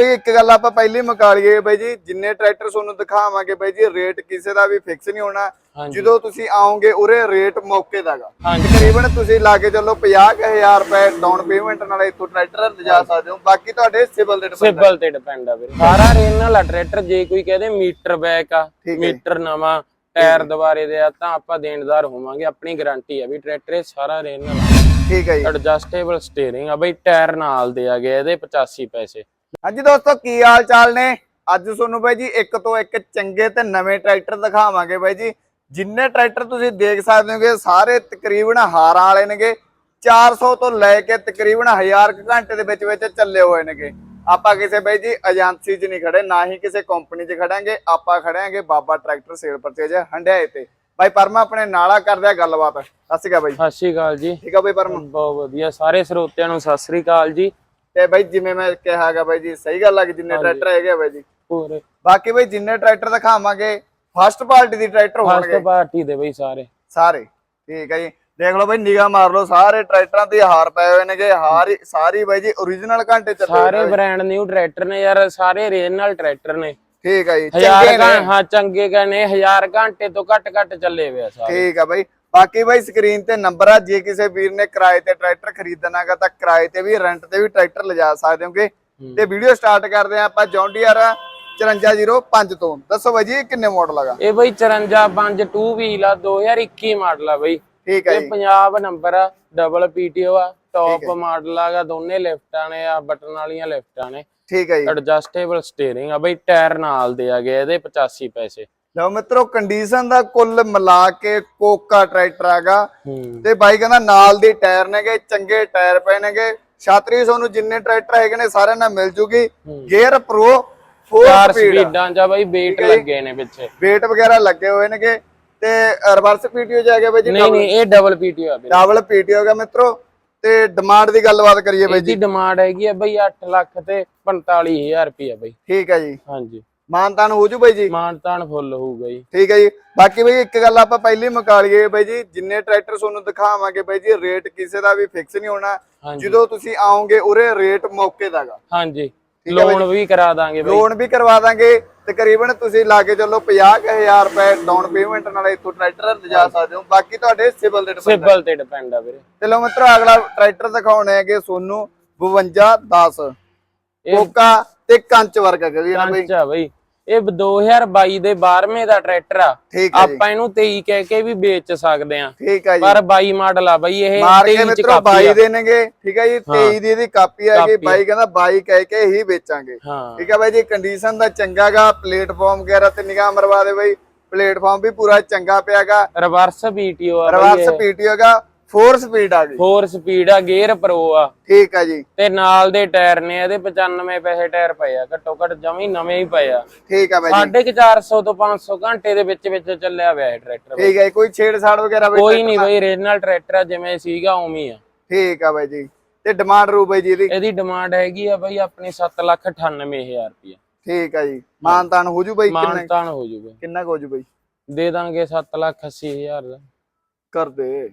ਬਈ ਇੱਕ ਗੱਲ ਆਪਾਂ ਪਹਿਲੀ ਮੁਕਾ ਲਈਏ ਬਈ ਜੀ ਜਿੰਨੇ ਟਰੈਕਟਰ ਤੁਹਾਨੂੰ ਦਿਖਾਵਾਂਗੇ ਬਈ ਜੀ ਰੇਟ ਕਿਸੇ ਦਾ ਵੀ ਫਿਕਸ ਨਹੀਂ ਹੋਣਾ। ਜਦੋਂ ਤੁਸੀਂ ਆਓਗੇ ਉਰੇ ਰੇਟ ਮੌਕੇ ਦਾਗਾ ਤਕਰੀਬਨ ਤੁਸੀਂ ਲਾ ਕੇ ਚੱਲੋ 50000 ਰੁਪਏ ਡਾਊਨ ਪੇਮੈਂਟ ਨਾਲ ਇੱਥੋਂ ਟਰੈਕਟਰ ਲਿਜਾ ਸਕਦੇ ਹੋ। ਬਾਕੀ ਤੁਹਾਡੇ ਸਿਵਲ depend ਆ। ਸਿਬਲ ਤੇ ਡਿਪੈਂਡ ਆ ਵੀਰੇ। ਸਾਰਾ ਰੇਨਲ ਆ ਟਰੈਕਟਰ ਜੇ ਕੋਈ ਕਹਦੇ ਮੀਟਰ ਬੈਕ ਆ। ਮੀਟਰ ਨਵਾਂ ਟਾਇਰ ਦੁਬਾਰੇ ਦੇ ਆ ਤਾਂ ਆਪਾਂ ਦੇਣਦਾਰ ਹੋਵਾਂਗੇ। ਆਪਣੀ ਗਾਰੰਟੀ ਆ ਵੀ ਟਰੈਕਟਰ ਇਹ ਸਾਰਾ ਰੇਨਲ ਠੀਕ ਹੈ ਜੀ। ਐਡਜਸਟੇਬਲ ਸਟੀਅਰਿੰਗ ਆ ਬਈ ਟਾਇਰ ਨਾਲ ਦੇ ਆ ਗਏ ਇਹਦੇ 85 ਪੈਸੇ। ਹਾਂਜੀ ਦੋਸਤੋ ਕੀ ਹਾਲ ਚਾਲ ਨੇ? ਅੱਜ ਤੁਹਾਨੂੰ ਬਾਈ ਜੀ ਇੱਕ ਤੋਂ ਇੱਕ ਚੰਗੇ ਤੇ ਨਵੇਂ ਟਰੈਕਟਰ ਦਿਖਾਵਾਂਗੇ ਬਾਈ ਜੀ। ਜਿੰਨੇ ਟਰੈਕਟਰ ਤੁਸੀਂ ਦੇਖ ਸਕਦੇ ਹੋਗੇ ਸਾਰੇ ਤਕਰੀਬਨ ਹਾਰਾਂ ਵਾਲੇ ਨੇਗੇ। 400 ਤੋਂ ਲੈ ਕੇ ਤਕਰੀਬਨ 1000 ਕੁ ਘੰਟੇ ਦੇ ਵਿੱਚ ਵਿੱਚ ਚੱਲੇ ਹੋਏ ਨੇਗੇ। ਆਪਾਂ ਕਿਸੇ ਬਾਈ ਜੀ ਏਜੰਸੀ 'ਚ ਨਹੀਂ ਖੜੇ ਨਾ ਹੀ ਕਿਸੇ ਕੰਪਨੀ 'ਚ ਖੜਾਂਗੇ। ਆਪਾਂ ਖੜਾਂਗੇ Baba tractor sale purchase Handiaya ਤੇ। ਬਾਈ ਪਰਮਾ ਆਪਣੇ ਨਾਲਾ ਕਰਦੇ ਆ ਗੱਲਬਾਤ। ਸਤਿ ਸ਼੍ਰੀ ਅਕਾਲ ਬਾਈ ਸਤਿ ਸ਼੍ਰੀ ਅਕਾਲ ਜੀ। ਠੀਕ ਆ ਬਾਈ ਪਰਮਾ? ਬਹੁਤ ਵਧੀਆ। ਸਾਰੇ ਸਰੋਤਿਆਂ ਨੂੰ ਸਤਿ ਸ਼੍ਰੀ ਅਕਾਲ ਜੀ। ਤੇ ਬਾਈ ਜਿਵੇਂ ਮੈਂ ਕਿਹਾਗਾ ਬਾਈ ਜੀ ਸਹੀ ਗੱਲ ਆ ਕਿ ਜਿੰਨੇ ਟਰੈਕਟਰ ਹੈਗੇ ਆ ਬਾਈ ਜੀ। ਪੂਰੇ ਬਾਕੀ ਬਈ ਜਿੰਨੇ ਟਰੈਕਟਰ ਦਿਖਾਵਾਂਗੇ ਫਸਟ ਪਾਰਟੀ ਦੀ ਟਰੈਕਟਰ ਫਸਟ ਹੋਣਗੇ। ਪਾਰਟੀ ਦੇ ਬਈ ਸਾਰੇ। ਸਾਰੇ ਠੀਕ ਹੈ ਜੀ। ਦੇਖ ਲਓ ਬਈ ਨਿਗਾਹ ਮਾਰ ਲਓ ਸਾਰੇ ਟਰੈਕਟਰਾਂ ਤੇ ਹਾਰ ਪਏ ਹੋਏ ਨੇਗੇ ਹਾਰ ਸਾਰੀ ਬਾਈ ਜੀ origignal ਘੰਟੇ ਚੱਲੇ ਸਾਰੇ। ਬ੍ਰਾਂਡ ਨਿਊ ਟਰੈਕਟਰ ਨੇ ਯਾਰ ਸਾਰੇ ਰੇਨਲ ਟਰੈਕਟਰ ਨੇ। ਠੀਕ ਹੈ ਜੀ ਚੰਗੇ ਨੇ। ਹਾਂ ਚੰਗੇ ਗਏ ਨੇ ਹਜ਼ਾਰ ਘੰਟੇ ਤੋਂ ਘੱਟ ਘੱਟ ਚੱਲੇ ਹੋਏ ਆ ਸਾਰੇ। ਠੀਕ ਹੈ ਬਾਈ ਬਾਕੀ ਬਾਈ ਸਕਰੀਨ ਤੇ ਨੰਬਰ ਆ ਜੇ ਕਿਸੇ ਵੀਰ ਨੇ ਕਿਰਾਏ ਤੇ ਟਰੈਕਟਰ ਖਰੀਦਣਾਗਾ ਤਾਂ ਕਿਰਾਏ ਤੇ ਵੀ ਰੈਂਟ ਤੇ ਵੀ ਟਰੈਕਟਰ ਲਿਜਾ ਸਕਦੇ ਹੋਗੇ। ਤੇ ਵੀਡੀਓ ਸਟਾਰਟ ਕਰਦੇ ਆ ਆਪਾਂ ਜੌਂਡੀਆਰ 5405 ਤੋਂ। ਦੱਸੋ ਬਾਈ ਜੀ ਇਹ ਕਿੰਨੇ ਮਾਡਲ ਹੈਗਾ? ਇਹ ਬਈ 54 5 2 ਵੀਲ ਆ 2021 ਮਾਡਲ ਆ ਬਈ। ਠੀਕ ਹੈ ਇਹ ਪੰਜਾਬ ਨੰਬਰ ਆ ਡਬਲ ਪੀਟੀਓ ਆ ਟੌਪ ਮਾਡਲ ਆਗਾ ਦੋਨੇ ਲਿਫਟਾਂ ਨੇ ਆ ਬਟਨ ਵਾਲੀਆਂ ਲਿਫਟਾਂ ਨੇ। ਠੀਕ ਹੈ ਜੀ। ਐਡਜਸਟੇਬਲ ਸਟੀਅਰਿੰਗ ਆ ਬਈ ਟਾਇਰ ਨਾਲ ਦੇ ਆ ਗਏ ਇਹਦੇ 85 ਪੈਸੇ। ਲਓ ਮਿੱਤਰੋ ਕੰਡੀਸ਼ਨ ਦਾ ਕੁੱਲ ਮਿਲਾ ਕੇ ਕੋਕਾ ਟਰੈਕਟਰ ਹੈਗਾ। ਤੇ ਬਾਈ ਕਹਿੰਦਾ ਨਾਲ ਦੀ ਟਾਇਰ ਨੇਗੇ ਚੰਗੇ ਟਾਇਰ ਪਏ ਨੇਗੇ। ਛਾਤਰੀ ਤੁਹਾਨੂੰ ਜਿੰਨੇ ਟਰੈਕਟਰ ਹੈਗੇ ਨੇ ਸਾਰਿਆਂ ਨਾਲ ਮਿਲ ਜੂਗੀ। ਗੇਅਰ ਪ੍ਰੋ 4 ਚਾਰ ਸਪੀਡ ਜਾਂ ਬਈ ਵੇਟ ਲੱਗੇ ਨੇ ਪਿੱਛੇ। ਵੇਟ ਵਗੈਰਾ ਲੱਗੇ ਹੋਏ ਨੇਗੇ। ਤੇ ਰਿਵਰਸ ਪੀਟੀਓ ਜਾ ਗਿਆ ਬਾਈ ਜੀ ਨਹੀਂ ਨਹੀਂ ਇਹ ਡਬਲ ਪੀਟੀਓ ਆ ਵੀਰੇ। ਡਬਲ ਪੀਟੀਓ ਹੈਗਾ ਮਿੱਤਰੋ। ਤੇ ਡਿਮਾਂਡ ਦੀ ਗੱਲਬਾਤ ਕਰੀਏ ਬਾਈ ਇਹਦੀ ਡਿਮਾਂਡ ਹੈਗੀ ਆ ਬਈ 8 ਲੱਖ ਤੇ 45000 ਰੁਪਏ ਬਈ। ਠੀਕ ਹੈ ਜੀ। ਹਾਂਜੀ। ਮਾਨਤਾਨ ਹੋ ਜੂ ਬਾਈ ਜੀ। ਮਾਨਤਾਨ ਫੁੱਲ ਹੋਊਗਾ ਜੀ ਠੀਕ ਹੈ ਜੀ। ਬਾਕੀ ਬਈ ਇੱਕ ਗੱਲ ਆਪਾਂ ਪਹਿਲੀ ਮੁਕਾ ਲਈਏ ਬਾਈ ਜੀ ਜਿੰਨੇ ਟਰੈਕਟਰ ਤੁਹਾਨੂੰ ਦਿਖਾਵਾਂਗੇ ਬਾਈ ਜੀ ਰੇਟ ਕਿਸੇ ਦਾ ਵੀ ਫਿਕਸ ਨਹੀਂ ਹੋਣਾ। ਜਦੋਂ ਤੁਸੀਂ ਆਓਗੇ ਉਰੇ ਰੇਟ ਮੌਕੇ ਦਾਗਾ ਹਾਂਜੀ। ਲੋਨ ਵੀ ਕਰਾ ਦਾਂਗੇ ਬਈ। ਲੋਨ ਵੀ ਕਰਵਾ ਦਾਂਗੇ। ਤਕਰੀਬਨ ਤੁਸੀਂ ਲਾ ਕੇ ਚੱਲੋ 50000 ਰੁਪਏ ਡਾਊਨ ਪੇਮੈਂਟ ਨਾਲ ਇੱਥੋਂ ਟਰੈਕਟਰ ਲਿਜਾ ਸਕਦੇ ਹੋ। ਬਾਕੀ ਤੁਹਾਡੇ ਸਿਵਲ ਦੇ depend ਸਿਬਲ ਤੇ ਡਿਪੈਂਡ ਆ ਵੀਰੇ। ਤੇ ਲਓ ਮਿੱਤਰੋ ਅਗਲਾ ਟਰੈਕਟਰ ਦਿਖਾਉਣੇ ਹੈਗੇ ਸੋਨੂੰ 5210 ਇਹ ਕੋਕਾ ਤੇ ਕੰਚ ਵਰਗਾ ਕਹਦੀ ਨਾ ਬਈ ਕੰਚ ਆ ਬਈ। ਇਹ 2022 ਦੇ 12ਵੇਂ ਦਾ ਟਰੈਕਟਰ ਆ। ਆਪਾਂ ਇਹਨੂੰ 23 ਕਹਿ ਕੇ ਵੀ ਵੇਚ ਸਕਦੇ ਆ ਠੀਕ ਹੈ ਜੀ। ਪਰ 22 ਮਾਡਲ ਆ ਬਈ ਇਹ ਮਾਰ ਕੇ 23 ਚ ਕਾਪੀ 22 ਆ ਦੇਣਗੇ ਠੀਕ ਹੈ ਜੀ? 23 ਦੀ ਇਹਦੀ ਕਾਪੀ ਆ। ਬਾਈ ਕਹਿੰਦਾ 22 ਕਹਿ ਕੇ ਹੀ ਵੇਚਾਂਗੇ। ਠੀਕ ਹੈ ਬਾਈ ਜੀ ਕੰਡੀਸ਼ਨ ਦਾ ਚੰਗਾਗਾ ਪਲੇਟਫਾਰਮ ਵਗੈਰਾ ਤੇ ਨਿਗਾਹ ਮਰਵਾ ਦੇ ਬਾਈ। ਪਲੇਟਫਾਰਮ ਵੀ ਪੂਰਾ ਚੰਗਾ ਪਿਆਗਾ ਰਿਵਰਸ ਪੀਟੀਓ ਆ ਰਿਵਰਸ ਪੀਟੀਓ ਹੈਗਾ 4 ਸਪੀਡ ਆ ਗਈ। 4 ਸਪੀਡ ਆ ਗੇਅਰ ਪ੍ਰੋ ਆ। ਠੀਕ ਹੈ ਜੀ। ਤੇ ਨਾਲ ਦੇ ਟਾਇਰ ਨੇ ਇਹਦੇ 95 ਪੈਸੇ ਟਾਇਰ ਪਏ ਆ ਘੱਟੋ ਘੱਟ ਜਮੀ ਨਵੇਂ ਹੀ ਪਏ ਆ। ਠੀਕ ਹੈ ਬਾਈ ਜੀ। ਸਾਢੇ ਕੁ 400 ਤੋਂ 500 ਘੰਟੇ ਦੇ ਵਿੱਚ ਵਿੱਚ ਚੱਲਿਆ ਹੋਇਆ ਇਹ ਟਰੈਕਟਰ ਠੀਕ ਜੀ, ਕੋਈ ਛੇੜਛਾੜ ਵਗੈਰਾ ਬਾਈ ਕੋਈ ਨਹੀਂ ਬਈ ਰੀਜਨਲ ਟਰੈਕਟਰ ਆ ਜਿਵੇਂ ਸੀਗਾ ਉਵੇਂ ਹੀ ਆ। ਠੀਕ ਆ ਬਾਈ ਜੀ। ਤੇ ਡਿਮਾਂਡ ਰੂ ਬਾਈ ਜੀ ਇਹਦੀ? ਇਹਦੀ ਡਿਮਾਂਡ ਹੈਗੀ ਆ ਬਈ ਆਪਣੀ 798000 ਰੁਪਏ ਠੀਕ ਆ ਜੀ। ਮਾਨਤਾਨ ਹੋ ਜੂ ਬਾਈ ਕਿੰਨਾ? ਮਾਨਤਾਨ ਹੋ ਜੂਗਾ ਕਿੰਨਾ ਕੁ ਹੋ ਜੂ ਬਾਈ? ਦੇ ਦਾਂਗੇ 780000 ਦਾ। ਕਰ ਦੇ।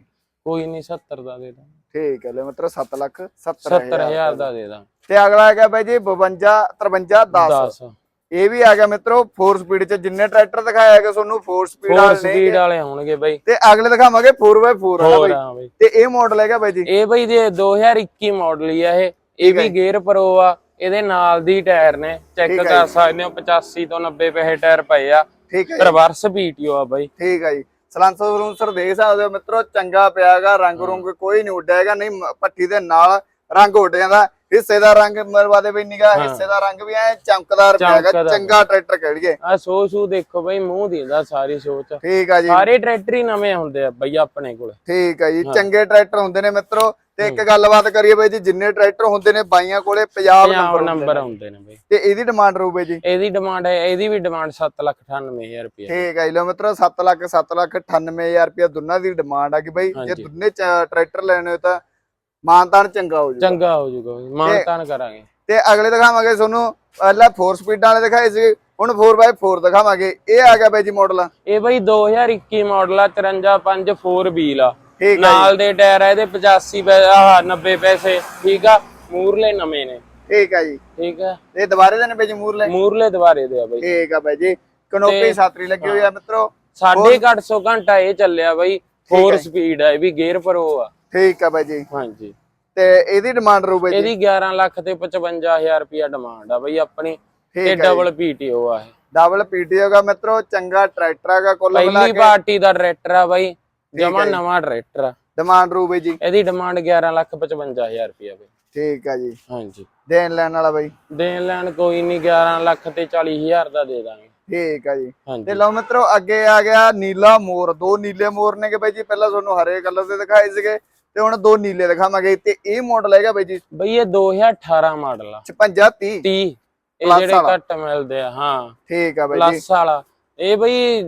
ਕੋਈ ਨਹੀਂ 70 ਦਾ ਦੇ ਦਾਂਗੇ। ਠੀਕ ਹੈ ਲੈ ਮਤਲਬ 7 ਲੱਖ 70 70000 ਦਾ ਦੇ ਦਾਂ ਤੇ ਅਗਲਾ ਹੈਗਾ ਬਾਈ ਜੀ 52 53 10 10 ਇਹ ਵੀ ਆ ਗਿਆ ਮਿੱਤਰੋ 4 ਸਪੀਡ ਚ ਜਿੰਨੇ ਟਰੈਕਟਰ ਦਿਖਾਇਆ ਹੈਗਾ ਤੁਹਾਨੂੰ 4 ਸਪੀਡ 4 ਵਾਲੇ ਨੇ ਸਪੀਡ ਵਾਲੇ ਹੋਣਗੇ ਬਈ। ਤੇ ਅਗਲੇ ਦਿਖਾਵਾਂਗੇ 4x4 ਵਾਲਾ ਬਾਈ? ਤੇ ਇਹ ਮਾਡਲ ਹੈਗਾ ਬਾਈ ਜੀ। ਇਹ ਬਈ ਦੇ 2021 ਮਾਡਲ ਹੀ ਆ ਇਹ। ਇਹ ਵੀ ਗੇਅਰ ਪ੍ਰੋ ਆ ਇਹਦੇ ਨਾਲ ਦੀ ਟਾਇਰ ਨੇ। ਚੈੱਕ ਕਰ ਸਕਦੇ ਹੋ 85 ਤੋਂ 90 ਪੈਸੇ ਟਾਇਰ ਪਏ ਆ। ਠੀਕ ਹੈ ਰਿਵਰਸ ਪੀਟੀਓ ਆ ਬਈ। ਠੀਕ ਹੈ ਜੀ। ਸਲਾਂਸਰ ਸਲੂੰਸਰ ਦੇਖ ਸਕਦੇ ਹੋ ਮਿੱਤਰੋ ਚੰਗਾ ਪਿਆਗਾ ਰੰਗ ਰੁੰਗ ਕੋਈ ਨਹੀਂ ਉੱਡਿਆ ਹੈਗਾ ਨਹੀਂ ਭੱਠੀ ਦੇ ਨਾਲ ਰੰਗ ਉੱਡ ਜਾਂਦਾ। ਹਿੱਸੇ ਦਾ ਰੰਗ ਮਰਵਾ ਦੇ ਬਈ ਨਿਗਾ ਹਿੱਸੇ ਦਾ ਰੰਗ ਵੀ ਐ ਚਮਕਦਾਰ ਪਿਆਗਾ। ਚੰਗਾ ਟਰੈਕਟਰ ਕਹਿੜੀਏ ਆ ਸੋ ਸੂ ਦੇਖੋ ਬਈ ਮੂੰਹ ਦਿੰਦਾ ਸਾਰੀ ਸੋਚ। ਠੀਕ ਆ ਜੀ। ਸਾਰੇ ਟਰੈਕਟਰ ਹੀ ਨਵੇਂ ਹੁੰਦੇ ਆ ਬਈ ਆਪਣੇ ਕੋਲ। ਠੀਕ ਆ ਜੀ ਚੰਗੇ ਟਰੈਕਟਰ ਹੁੰਦੇ ਨੇ ਮਿੱਤਰੋ। ਤੇ ਇੱਕ ਗੱਲਬਾਤ ਕਰੀਏ ਬਈ ਜੀ ਜਿੰਨੇ ਟਰੈਕਟਰ ਹੁੰਦੇ ਨੇ ਬਾਈਆਂ ਕੋਲੇ ਪੰਜਾਬ ਨੰਬਰ ਨੰਬਰ ਆਉਂਦੇ ਨੇ। ਬਈ। ਤੇ ਇਹਦੀ ਡਿਮਾਂਡ ਰਹੂ ਬਈ ਜੀ? ਇਹਦੀ ਡਿਮਾਂਡ ਹੈ ਇਹਦੀ ਵੀ ਡਿਮਾਂਡ 798000 ਰੁਪਏ ਠੀਕ ਜੀ ਲੋ ਮਿੱਤਰੋ 7 ਲੱਖ 7 ਲੱਖ 98000 ਰੁਪਏ ਦੋਨਾਂ ਦੀ ਡਿਮਾਂਡ ਆ ਕਿ ਬਈ ਜੇ। ਦੋਨੇ ਟਰੈਕਟਰ ਲੈਣੇ ਹੋ ਤਾਂ ਮਾਨਤਾਨ ਚੰਗਾ ਹੋ ਜੂ ਚੰਗਾ ਹੋ ਜਾਊਗਾ ਬਈ ਮਾਨਤਾਨ ਕਰਾਂਗੇ। ਤੇ ਅਗਲੇ ਦਿਖਾਵਾਂਗੇ ਤੁਹਾਨੂੰ ਪਹਿਲਾਂ 4 ਸਪੀਡਾਂ ਵਾਲੇ ਦਿਖਾਏ ਸੀ ਹੁਣ 4x4 ਦਿਖਾਵਾਂਗੇ। ਇਹ ਆ ਗਿਆ ਬਾਈ ਜੀ ਮਾਡਲ ਇਹ ਬਈ 2021 ਮਾਡਲ ਆ 53 4 ਵੀਲ ਆ। ਠੀਕ ਆ ਨਾਲ ਦੇ ਟਾਇਰ ਆ ਇਹਦੇ 85 ਪੈਸੇ ਆਹ 90 ਪੈਸੇ ਠੀਕ ਆ? ਮੂਰਲੇ ਨਵੇਂ ਨੇ। ਠੀਕ ਆ ਜੀ। ਠੀਕ ਹੈ ਇਹ ਦੁਬਾਰੇ ਦੇ ਨੇ ਬਾਈ ਮੂਰਲੇ? ਮੂਰਲੇ ਦੁਬਾਰੇ ਦੇ ਆ ਬਾਈ। ਠੀਕ ਆ ਬਾਈ ਜੀ। ਕਨੋਪੀ ਸਾਤਰੀ ਲੱਗੀ ਹੋਈ ਆ ਮਿੱਤਰੋ। ਸਾਢੇ ਕੁ ਅੱਠ ਸੌ ਘੰਟਾ ਇਹ ਚੱਲਿਆ ਬਾਈ। 4 ਸਪੀਡ ਆ ਇਹ ਵੀ ਗੇਅਰ ਪਰ ਆ। ਠੀਕ ਆ ਬਾਈ ਜੀ। ਹਾਂਜੀ। ਤੇ ਇਹਦੀ ਡਿਮਾਂਡ ਰੂ ਬਾਈ ਜੀ? ਇਹਦੀ 11 ਲੱਖ ਤੇ 55000 ਰੁਪਿਆ ਡਿਮਾਂਡ ਆ ਬਾਈ ਆਪਣੀ। ਤੇ ਆ ਡਬਲ ਪੀਟੀਓ ਆ ਇਹ। ਡਬਲ ਪੀਟੀ ਹੋਗਾ ਮਿੱਤਰੋ ਚੰਗਾ ਟਰੈਕਟਰ ਹੈਗਾ ਕੁੱਲ ਮਿਲਾ ਪਹਿਲੀ ਕੇ। ਪਾਰਟੀ ਦਾ ਟਰੈਕਟਰ ਆ ਬਾਈ। ਜਮਾ। ਨਵਾਂ ਟਰੈਕਟਰ ਆ। ਡਿਮਾਂਡ ਰੂ ਬਾਈ ਜੀ। ਇਹਦੀ ਡਿਮਾਂਡ 11 ਲੱਖ 55000 ਰੁਪਿਆ ਬਾਈ। ਠੀਕ ਆ ਜੀ। ਹਾਂਜੀ। ਦੇਣ ਲੈਣ ਵਾਲਾ ਬਾਈ। ਦੇਣ ਲੈਣ ਕੋਈ ਨਹੀਂ 11 ਲੱਖ ਤੇ 40000 ਦਾ ਦੇ ਦਾਂਗੇ। ਠੀਕ ਆ ਜੀ। ਤੇ ਲਓ ਮਿੱਤਰੋ ਅੱਗੇ ਆ ਗਿਆ ਨੀਲਾ ਮੋਰ। ਦੋ ਨੀਲੇ ਮੋਰ ਨੇਗੇ ਬਾਈ ਜੀ। ਪਹਿਲਾਂ ਤੁਹਾਨੂੰ ਹਰੇ ਕਲਰ ਦੇ ਦਿਖਾਏ ਸੀਗੇ। ਤੇ ਹੁਣ ਦੋ ਨੀਲੇ ਦਿਖਾਵਾਂਗੇ। ਤੇ ਇਹ ਮਾਡਲ ਹੈਗਾ ਬਾਈ ਜੀ। ਬਈ ਇਹ 2018 ਮਾਡਲ ਆ। 56 30 30 ਇਹ ਜਿਹੜੇ। ਘੱਟ ਮਿਲਦੇ ਆ ਹਾਂ। ਠੀਕ ਆ ਬਾਈ ਜੀ। ਪਲੱਸ ਵਾਲਾ। ਇਹ ਬਈ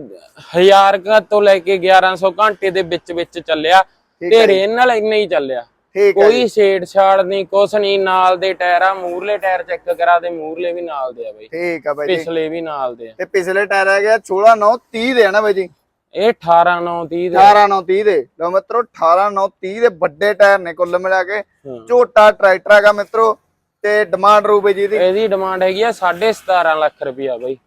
1000 ਕਾ ਤੋਂ ਲੈ ਕੇ 1100 ਘੰਟੇ ਦੇ ਵਿੱਚ ਵਿੱਚ ਚੱਲਿਆ ਤੇ ਰੇਨ ਨਾਲ ਇੰਨਾ ਹੀ ਚੱਲਿਆ। ਆ ਕੋਈ ਛੇੜ ਛਾੜ ਨਹੀਂ ਕੁਛ ਨਹੀਂ ਨਾਲ ਦੇ ਟਾਇਰ ਆ ਮੂਰਲੇ ਟਾਇਰ ਚੈੱਕ ਕਰਾ ਦੇ ਮੂਰਲੇ ਵੀ ਨਾਲ ਦੇ ਆ ਬਈ। ਠੀਕ ਆ ਬਾਈ ਪਿਛਲੇ ਵੀ ਨਾਲ ਦੇ ਆ। ਤੇ ਪਿਛਲੇ ਟਾਇਰ ਹੈਗਾ 16 9 30 ਦੇ ਆ ਨਾ ਬਾਈ ਜੀ? ਇਹ 18 9 30 ਦੇ 18 9 30 ਦੇ। ਲਓ ਮਿੱਤਰੋ 18 9 30 ਦੇ ਵੱਡੇ ਟਾਇਰ ਨੇ ਕੁੱਲ ਮਿਲਾ ਕੇ। ਝੋਟਾ ਟਰੈਕਟਰ ਹੈਗਾ ਮਿੱਤਰੋ ਤੇ ਡਿਮਾਂਡ ਰੂ ਬਾਈ ਜੀ ਦੀ ਇਹਦੀ ਡਿਮਾਂਡ ਹੈਗੀ ਆ 17.5 ਲੱਖ ਰੁਪਇਆ ਬਈ। ਆ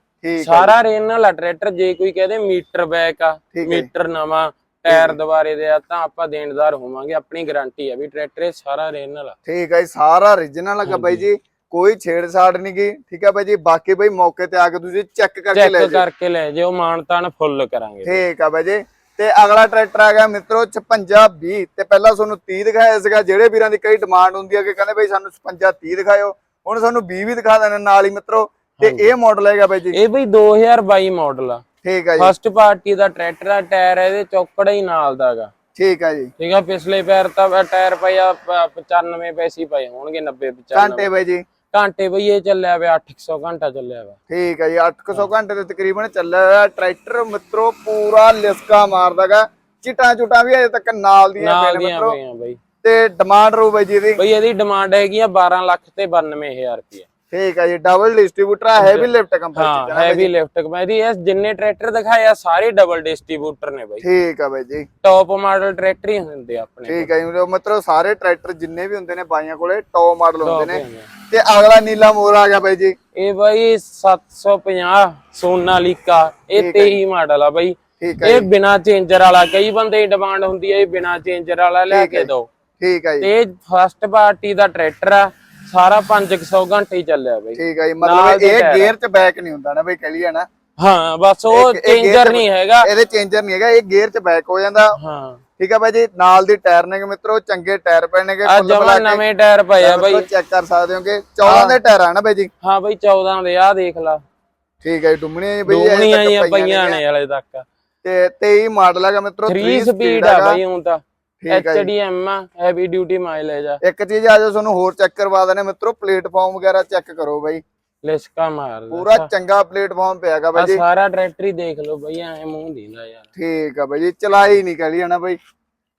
ਸਾਰਾ ਰੇਨ ਨਾਲ ਆ ਟਰੈਕਟਰ ਜੇ ਕੋਈ ਕਹਦੇ ਮੀਟਰ ਬੈਕ ਆ। ਮੀਟਰ ਨਵਾਂ ਟਾਇਰ ਦੁਬਾਰੇ ਦੇ ਆ ਤਾਂ ਆਪਾਂ ਦੇਣਦਾਰ ਹੋਵਾਂਗੇ ਆਪਣੀ ਗਾਰੰਟੀ ਆ ਵੀ ਟਰੈਕਟਰ ਇਹ ਸਾਰਾ ਰੇਨ ਨਾਲ ਆ। ਠੀਕ ਹੈ ਜੀ ਸਾਰਾ origignal ਹੈਗਾ ਬਾਈ ਜੀ ਕੋਈ ਛੇੜਛਾੜ ਨਹੀਂ ਗਈ ਠੀਕ ਹੈ ਬਾਈ ਜੀ ਬਾਕੀ ਬਾਈ ਮੌਕੇ ਤੇ ਆ ਕੇ ਤੁਸੀਂ ਚੈੱਕ ਕਰਕੇ ਲੈ ਚੈੱਕ ਜਾਓ ਕਰਕੇ ਲੈ ਜਿਓ ਮਾਨਤਾਨ ਫੁੱਲ ਕਰਾਂਗੇ। ਠੀਕ ਆ ਬਾਈ ਜੀ ਤੇ ਅਗਲਾ ਟਰੈਕਟਰ ਆ ਗਿਆ ਮਿੱਤਰੋ 56 20 ਤੇ ਪਹਿਲਾਂ ਤੁਹਾਨੂੰ 30 ਦਿਖਾਇਆ ਸੀਗਾ ਜਿਹੜੇ ਵੀਰਾਂ ਦੀ ਕਈ ਡਿਮਾਂਡ ਹੁੰਦੀ ਹੈ ਕਿ ਕਹਿੰਦੇ ਬਾਈ ਸਾਨੂੰ 56 30 ਦਿਖਾਇਓ ਹੁਣ ਸਾਨੂੰ 20 ਵੀ ਦਿਖਾ ਦੇਣਾ ਨਾਲ ਹੀ ਮਿੱਤਰੋ। ਤੇ ਇਹ ਮਾਡਲ ਹੈਗਾ ਬਾਈ ਜੀ? ਇਹ ਬਈ 2022 ਮਾਡਲ ਆ। ਠੀਕ ਆ ਜੀ। ਫਸਟ ਪਾਰਟੀ ਦਾ ਟਰੈਕਟਰ ਆ ਟਾਇਰ ਇਹਦੇ ਚੌਕੜਾ ਹੀ ਨਾਲ ਦਾਗਾ ਠੀਕ ਆ ਜੀ। ਠੀਕ ਆ ਪਿਛਲੇ ਪੈਰ ਤਾਂ ਟਾਇਰ ਪਏ ਆ ਪ- 95 ਪੈਸੇ ਪਏ ਹੋਣਗੇ 90 95 ਘੰਟੇ ਬਾਈ ਜੀ। ਘੰਟੇ ਬਈ ਇਹ ਚੱਲਿਆ ਵੇ 800 ਘੰਟਾ ਚੱਲਿਆ ਵਾ। ਠੀਕ ਹੈ ਜੀ 800 ਘੰਟੇ ਦੇ ਤਕਰੀਬਨ ਚੱਲਿਆ ਹੋਇਆ ਟਰੈਕਟਰ ਮਿੱਤਰੋ ਪੂਰਾ ਲਿਸਕਾ ਮਾਰਦਾਗਾ ਚਿਟਾਂ ਚੁਟਾਂ ਵੀ ਅਜੇ ਤੱਕ ਨਾਲ ਦੀਆਂ ਨਾਲ ਪਈਆਂ ਦੀਆਂ ਮਿੱਤਰੋ। ਪਈਆਂ ਬਈ। ਤੇ ਡਿਮਾਂਡ ਰੂ ਬਾਈ ਜੀ ਦੀ ਬਈ ਇਹਦੀ ਡਿਮਾਂਡ ਹੈਗੀ ਆ 12 ਲੱਖ ਤੇ 92000 ਰੁਪਏ ਠੀਕ ਹੈ ਜੀ ਡਬਲ ਡਿਸਟ੍ਰੀਬਿਊਟਰ ਆ ਹੈਵੀ ਲਿਫਟ ਕੰਪਨੀ ਹਾਂ ਹੈਵੀ ਲਿਫਟ ਕਮੈਦੀ ਇਸ ਜਿੰਨੇ ਟਰੈਕਟਰ ਦਿਖਾਏ ਆ ਸਾਰੇ ਡਬਲ ਡਿਸਟ੍ਰੀਬਿਊਟਰ ਨੇ ਬਈ। ਠੀਕ ਆ ਬਾਈ ਜੀ। ਟੌਪ ਮਾਡਲ ਟਰੈਕਟਰ ਹੀ ਹੁੰਦੇ ਆਪਣੇ ਠੀਕ ਹੈ ਜੀ ਮਤਲਬ ਸਾਰੇ ਟਰੈਕਟਰ ਜਿੰਨੇ ਵੀ ਹੁੰਦੇ ਨੇ ਬਾਈਆਂ ਕੋਲੇ ਟੌਪ ਮਾਡਲ ਹੁੰਦੇ ਨੇ। ਤੇ ਅਗਲਾ ਨੀਲਾ ਮੋਰ ਆ ਗਿਆ ਬਾਈ ਜੀ। ਇਹ ਬਾਈ 750 ਸੋਨਾਲੀਕਾ ਇਹ 23 ਮਾਡਲ ਆ ਬਾਈ। ਹੈ ਇਹ ਬਿਨਾ ਚੇਂਜਰ ਵਾਲਾ ਕਈ ਬੰਦੇ ਦੀ ਡਿਮਾਂਡ ਹੁੰਦੀ ਹੈ ਇਹ ਬਿਨਾ ਚੇਂਜਰ ਵਾਲਾ ਲੈ ਕੇ ਦਿਓ ਠੀਕ ਹੈ ਜੀ। ਤੇ ਫਸਟ ਪਾਰਟੀ ਦਾ ਟਰੈਕਟਰ ਆ ਸਾਰਾ 500 ਘੰਟੇ ਹੀ ਚੱਲਿਆ ਬਾਈ। ਠੀਕ ਹੈ ਜੀ ਨਾਲ ਮਤਲਬ ਦੇ ਇਹ ਟਾਇਰ। ਗੇਅਰ ਚ ਬੈਕ ਨਹੀਂ ਹੁੰਦਾ ਨਾ ਬਈ ਕਹ ਲਈਏ ਨਾ। ਹਾਂ ਬਸ ਉਹ ਇਹ ਚੇਂਜਰ ਨਹੀਂ ਹੈਗਾ। ਇਹਦੇ ਚੇਂਜਰ ਨਹੀਂ ਹੈਗਾ ਇਹ ਗੇਅਰ ਚ ਬੈਕ ਹੋ ਜਾਂਦਾ। ਹਾਂ। ਠੀਕ ਹੈ ਬਾਈ ਜੀ ਨਾਲ ਦੀ ਟਾਇਰ ਨੇ ਮਿੱਤਰੋ ਚੰਗੇ ਟਾਇਰ ਪਏ ਨੇਗੇ ਆ ਜਮਾ ਨਵੇਂ ਟਾਇਰ ਪਏ ਆ ਬਾਈ। ਚੈੱਕ ਕਰ ਸਕਦੇ ਹੋਗੇ 14 ਦੇ ਟਾਇਰ ਆ ਨਾ ਬਾਈ ਜੀ? ਹਾਂ ਬਾਈ 14 ਦੇ ਆ ਦੇਖ ਲਾ। ਠੀਕ ਹੈ ਜੀ ਡੁੰਮਣੀਆਂ ਬਈ ਇਹ ਤੱਕ ਜੀਆਂ ਪਈਆਂ। ਨੇ ਹਲੇ ਤੱਕ। ਤੇ 23 ਮਾਡਲ ਹੈਗਾ ਮਿੱਤਰੋ 3 speed ਸਪੀਡ ਆ ਹੈਗਾ। ਬਾਈ ਹੁਣ ਤਾਂ। ਠੀਕ ਹੈ ਐਚਡੀਐਮ ਆ ਹੈਵੀ ਡਿਊਟੀ ਮਾਈਲੇਜ ਆ। ਇੱਕ ਚੀਜ਼ ਆ ਜੋ ਤੁਹਾਨੂੰ ਹੋਰ ਚੈੱਕ ਕਰਵਾ ਦਨੇ ਮਿੱਤਰੋ ਪਲੇਟਫਾਰਮ ਵਗੈਰਾ ਚੈੱਕ ਕਰੋ ਬਾਈ। ਲਿਸਕਾ ਮਾਰ ਪੂਰਾ ਚੰਗਾ ਪਲੇਟਫਾਰਮ ਪਿਆ ਹੈਗਾ ਆ ਬਾਈ ਜੀ। ਸਾਰਾ ਟਰੈਕਟਰ ਹੀ ਦੇਖ ਲਓ ਬਈ ਐ ਮੂੰਹ ਦੀਂਦਾ ਯਾਰ। ਠੀਕ ਆ ਬਾਈ ਜੀ ਚਲਾਈ ਨਹੀਂ ਕਹ ਲਈ ਨਾ ਬਾਈ।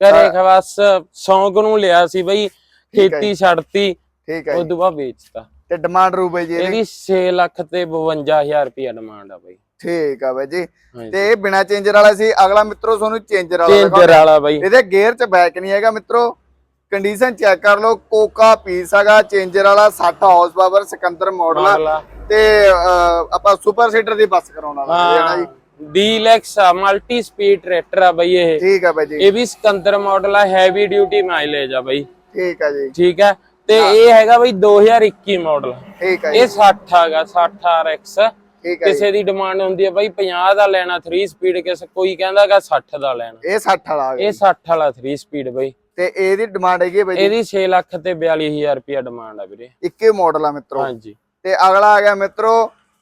ਘਰੇ ਖਵਾਸ ਸ਼ੌਂਕ ਨੂੰ ਲਿਆ ਸੀ ਬਈ ਖੇਤੀ ਛੱਡਤੀ ਠੀਕ ਹੈ ਤੋਂ ਬਾਅਦ ਵੇਚਤਾ। ਤੇ ਡਿਮਾਂਡ ਰੂ ਬਾਈ ਜੀ ਇਹਦੀ। ਇਹਦੀ 6 ਲੱਖ ਤੇ 52000 ਰੁਪਇਆ ਡਿਮਾਂਡ ਆ ਬਈ। ਠੀਕ ਆ ਬਾਈ ਜੀ। ਤੇ ਇਹ ਬਿਨਾ ਚੇਂਜਰ ਵਾਲਾ ਸੀ ਅਗਲਾ ਮਿੱਤਰੋ ਤੁਹਾਨੂੰ ਚੇਂਜਰ ਵਾਲਾ ਚੇਂਜਰ ਵਾਲਾ ਬਈ। ਇਹਦੇ ਗੇਅਰ ਚ ਬੈਕ ਨਹੀਂ ਹੈਗਾ ਮਿੱਤਰੋ। ਕੰਡੀਸ਼ਨ ਚੈੱਕ ਕਰ ਲਓ ਕੋਕਾ ਪੀਸ ਹੈਗਾ ਚੇਂਜਰ ਵਾਲਾ 60 ਹਾਰਸ ਪਾਵਰ ਸਿਕੰਦਰ ਮਾਡਲ ਆ। ਤੇ ਆਪਾਂ ਸੁਪਰ ਸੀਟਰ ਦੀ ਬੱਸ ਕਰਾਉਣ ਵਾਲਾ ਹੈ ਨਾ ਜੀ? ਡੀਲੈਕਸ ਆ ਮਲਟੀ ਸਪੀਡ ਟਰੈਕਟਰ ਆ ਬਈ ਇਹ। ਠੀਕ ਆ ਬਾਈ ਜੀ। ਇਹ ਵੀ ਸਿਕੰਦਰ ਮਾਡਲ ਆ ਹੈਵੀ ਡਿਊਟੀ ਮਾਈਲੇਜ ਆ ਬਈ। ਠੀਕ ਆ ਜੀ। ਠੀਕ ਹੈ ਤੇ ਇਹ ਹੈਗਾ ਬਈ 2021 ਮਾਡਲ ਠੀਕ ਆ ਜੀ। ਇਹ 60 ਹੈਗਾ 60 RX ਆ ਕਿਸੇ ਦੀ ਡਿਮਾਂਡ ਹੁੰਦੀ ਹੈ ਬਈ 50 ਦਾ ਲੈਣਾ 3 ਸਪੀਡ ਕਿਸੇ ਕੋਈ ਕਹਿੰਦਾਗਾ 60 ਦਾ ਲੈਣਾ। ਇਹ 60 ਵਾਲਾ ਆ ਗਿਆ ਇਹ 60 ਵਾਲਾ 3 ਸਪੀਡ ਬਈ। ਤੇ ਇਹਦੀ ਡਿਮਾਂਡ ਹੈਗੀ ਬਾਈ ਇਹਦੀ 6 ਲੱਖ ਤੇ 42000 ਰੁਪਇਆ ਡਿਮਾਂਡ ਆ ਵੀਰੇ। ਇੱਕੇ ਮਾਡਲ ਆ ਮਿੱਤਰੋ। ਹਾਂਜੀ। ਤੇ ਅਗਲਾ ਆ ਗਿਆ ਮਿੱਤਰੋ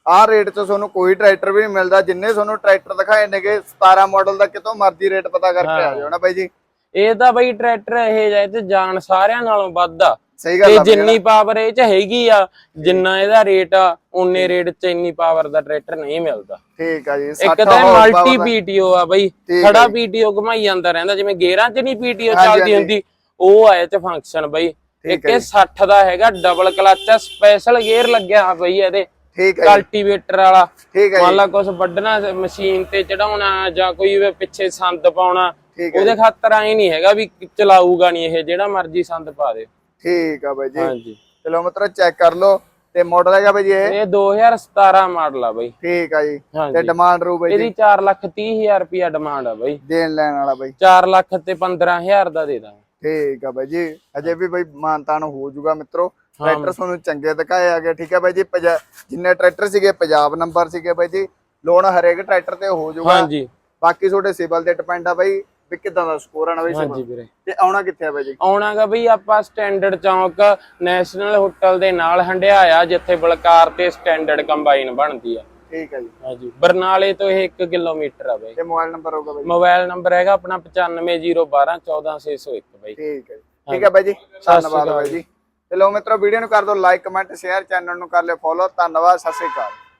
ਆਹ ਰੇਟ 'ਚ ਤੁਹਾਨੂੰ ਕੋਈ ਟਰੈਕਟਰ ਵੀ ਨਹੀਂ ਮਿਲਦਾ ਜਿੰਨੇ ਤੁਹਾਨੂੰ ਟਰੈਕਟਰ ਦਿਖਾਏ ਨੇਗੇ 17 ਮਾਡਲ ਦਾ ਕਿਤੋਂ ਮਰਜ਼ੀ ਰੇਟ ਪਤਾ ਕਰਕੇ ਆ ਜਾਓ ਨਾ ਬਾਈ ਜੀ। ਇਹ ਤਾਂ ਬਈ ਟਰੈਕਟਰ ਇਹ ਜਾਏ ਤੇ ਜਾਨ ਸਾਰਿਆਂ ਨਾਲੋਂ ਵੱਧ ਆ। ਸਹੀ ਗੱਲ ਤੇ ਆ ਜਿੰਨੀ ਪਾਵਰ ਇਹ ਚ ਹੈਗੀ ਆ ਜਿੰਨਾ ਇਹਦਾ ਰੇਟ ਆ ਉਨੇ ਰੇਟ ਚ ਇੰਨੀ ਪਾਵਰ ਦਾ ਟਰੈਕਟਰ ਨਹੀਂ ਮਿਲਦਾ। ਠੀਕ ਆ ਜੀ ਇੱਕ 60 ਤਾਂ ਮਲਟੀ। ਪੀਟੀਓ ਆ ਬਈ ਖੜਾ ਪੀਟੀਓ ਘੁਮਾਈ ਜਾਂਦਾ ਰਹਿੰਦਾ ਜਿਵੇਂ ਗੇਅਰਾਂ 'ਚ ਨਹੀਂ ਪੀਟੀਓ ਚੱਲਦੀ। ਹੁੰਦੀ ਉਹ ਆਏ ਤੇ ਫੰਕਸ਼ਨ ਬਈ। ਇੱਕ ਇਹ 60 ਦਾ ਹੈਗਾ ਡਬਲ ਕਲਚ ਆ ਸਪੈਸ਼ਲ ਗੇਅਰ ਲੱਗਿਆ ਬਈ ਇਹਦੇ। ਠੀਕ ਹੈ ਕਲਟੀਵੇਟਰ ਵਾਲਾ। ਠੀਕ ਹੈ ਮੰਨ ਲਾ ਕੁਝ ਵੱਢਣਾ ਮਸ਼ੀਨ ਤੇ ਚੜਾਉਣਾ ਜਾਂ ਕੋਈ ਪਿੱਛੇ ਸੰਦ ਪਾਉਣਾ ਉਹਦੇ ਖਾਤਰ ਐ ਨਹੀਂ ਹੈਗਾ ਵੀ ਚਲਾਊਗਾ ਨਹੀਂ ਇਹ ਜਿਹੜਾ ਮਰਜ਼ੀ ਸੰਦ ਪਾ ਦੇ ਠੀਕ ਆ ਬਾਈ ਜੀ। ਹਾਂਜੀ। ਚਲੋ ਮਿੱਤਰੋ ਚੈੱਕ ਕਰ ਲਓ ਤੇ ਮਾਡਲ ਹੈਗਾ ਬਾਈ ਜੀ ਇਹ? ਇਹ 2017 ਮਾਡਲ ਆ ਬਾਈ। ਠੀਕ ਆ ਜੀ। ਤੇ ਹਾਂਜੀ। ਡਿਮਾਂਡ ਰੂ ਬਾਈ ਜੀ? ਇਹਦੀ 4 ਲੱਖ 30 ਹਜ਼ਾਰ ਰੁਪਿਆ ਡਿਮਾਂਡ ਆ ਬਾਈ। ਦੇਣ ਲੈਣ ਵਾਲਾ ਬਾਈ। 4 ਲੱਖ ਤੇ 15000 ਦਾ ਦੇ ਦਾਂਗੇ। ਠੀਕ ਆ ਬਾਈ ਜੀ। ਅਜੇ ਵੀ ਬਾਈ ਮਾਨਤਾਨ ਹੋ ਜਾਊਗਾ ਮਿੱਤਰੋ। ਟਰੈਕਟਰ ਤੁਹਾਨੂੰ ਚੰਗੇ ਦਿਖਾਏ ਆ ਗਏ ਠੀਕ ਹੈ ਬਾਈ ਜੀ। ਪੰਜਾ- ਜਿੰਨੇ ਟਰੈਕਟਰ ਸੀਗੇ ਪੰਜਾਬ ਨੰਬਰ ਸੀਗੇ ਬਾਈ ਜੀ। ਲੋਨ ਹਰੇਕ ਟਰੈਕਟਰ ਤੇ ਹੋ ਜਾਊਗਾ। ਹਾਂਜੀ। ਬਾਕੀ ਤੁਹਾਡੇ ਸਿਬਲ ਤੇ ਡਿਪੈਂਡ ਆ ਬਾਈ। ਵੀ ਕਿਦਾਂ ਦਾ ਸਕੋਰ ਆਣਾ ਬਾਈ ਹਾਂਜੀ ਵੀਰੇ। ਤੇ ਆਉਣਾ ਕਿੱਥੇ ਆ ਬਾਈ ਜੀ? ਆਉਣਾਗਾ ਬਈ ਆਪਾਂ ਸਟੈਂਡਰਡ ਚੌਂਕ ਨੈਸ਼ਨਲ ਹੋਟਲ ਦੇ ਨਾਲ ਹੰਡਿਆਇਆ ਜਿੱਥੇ ਬਲਕਾਰ ਤੇ ਸਟੈਂਡਰਡ ਕੰਬਾਈਨ ਬਣਦੀ ਆ। ਠੀਕ ਆ ਜੀ। ਹਾਂਜੀ ਬਰਨਾਲੇ ਤੋਂ ਇਹ 1 ਕਿਲੋਮੀਟਰ ਆ ਬਈ। ਤੇ ਮੋਬਾਈਲ ਨੰਬਰ ਹੋਊਗਾ ਬਾਈ ਮੋਬਾਈਲ ਨੰਬਰ ਹੈਗਾ ਆਪਣਾ 9501214601 ਬਈ। ਠੀਕ ਹੈ ਜੀ। ਠੀਕ ਹੈ ਬਾਈ ਜੀ। ਧੰਨਵਾਦ ਬਾਈ ਜੀ। ਤੇ ਲੋ ਮਿੱਤਰੋ ਵੀਡੀਓ ਨੂੰ ਕਰ ਦਿਓ ਲਾਈਕ ਕਮੈਂਟ ਸ਼ੇਅਰ ਚੈਨਲ ਨੂੰ ਕਰ ਲਿਓ ਫੋਲੋ ਧੰਨਵਾਦ ਸਤਿ ਸ੍ਰੀ ਅਕਾਲ।